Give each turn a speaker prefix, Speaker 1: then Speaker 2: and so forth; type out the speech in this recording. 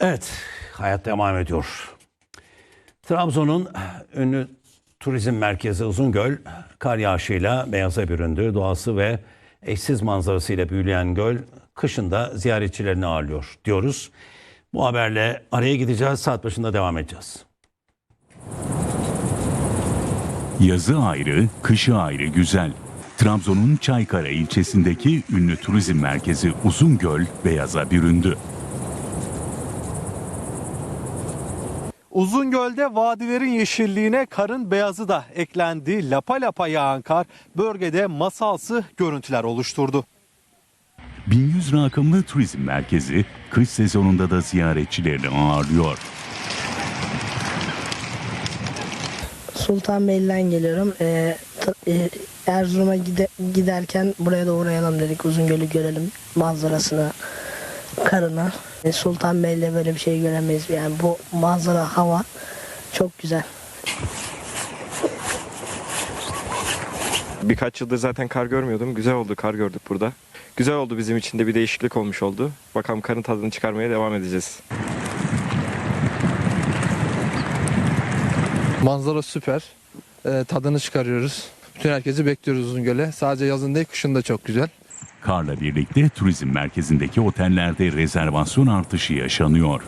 Speaker 1: Evet, hayat devam ediyor. Trabzon'un ünlü turizm merkezi Uzungöl kar yağışıyla beyaza büründü. Doğası ve eşsiz manzarasıyla büyüleyen göl kışında ziyaretçilerini ağırlıyor diyoruz. Bu haberle araya gideceğiz. Saat başında devam edeceğiz.
Speaker 2: Yazı ayrı, kışı ayrı güzel. Trabzon'un Çaykara ilçesindeki ünlü turizm merkezi Uzungöl beyaza büründü.
Speaker 3: Uzungöl'de vadilerin yeşilliğine karın beyazı da eklendi. Lapa lapa yağan kar bölgede masalsı görüntüler oluşturdu.
Speaker 2: 1100 rakımlı turizm merkezi kış sezonunda da ziyaretçilerini ağırlıyor.
Speaker 4: Sultanbeyli'den geliyorum. Ee, e, Erzurum'a gide- giderken buraya da uğrayalım dedik. Uzungöl'ü görelim. Manzarasını, karına. E, Sultanbeyli'de böyle bir şey göremeyiz. Yani bu manzara, hava çok güzel.
Speaker 5: Birkaç yıldır zaten kar görmüyordum. Güzel oldu kar gördük burada. Güzel oldu bizim için de bir değişiklik olmuş oldu. Bakalım karın tadını çıkarmaya devam edeceğiz.
Speaker 6: Manzara süper. Ee, tadını çıkarıyoruz. Bütün herkesi bekliyoruz Uzungöl'e. Sadece yazın değil kışın da çok güzel.
Speaker 2: Karla birlikte turizm merkezindeki otellerde rezervasyon artışı yaşanıyor.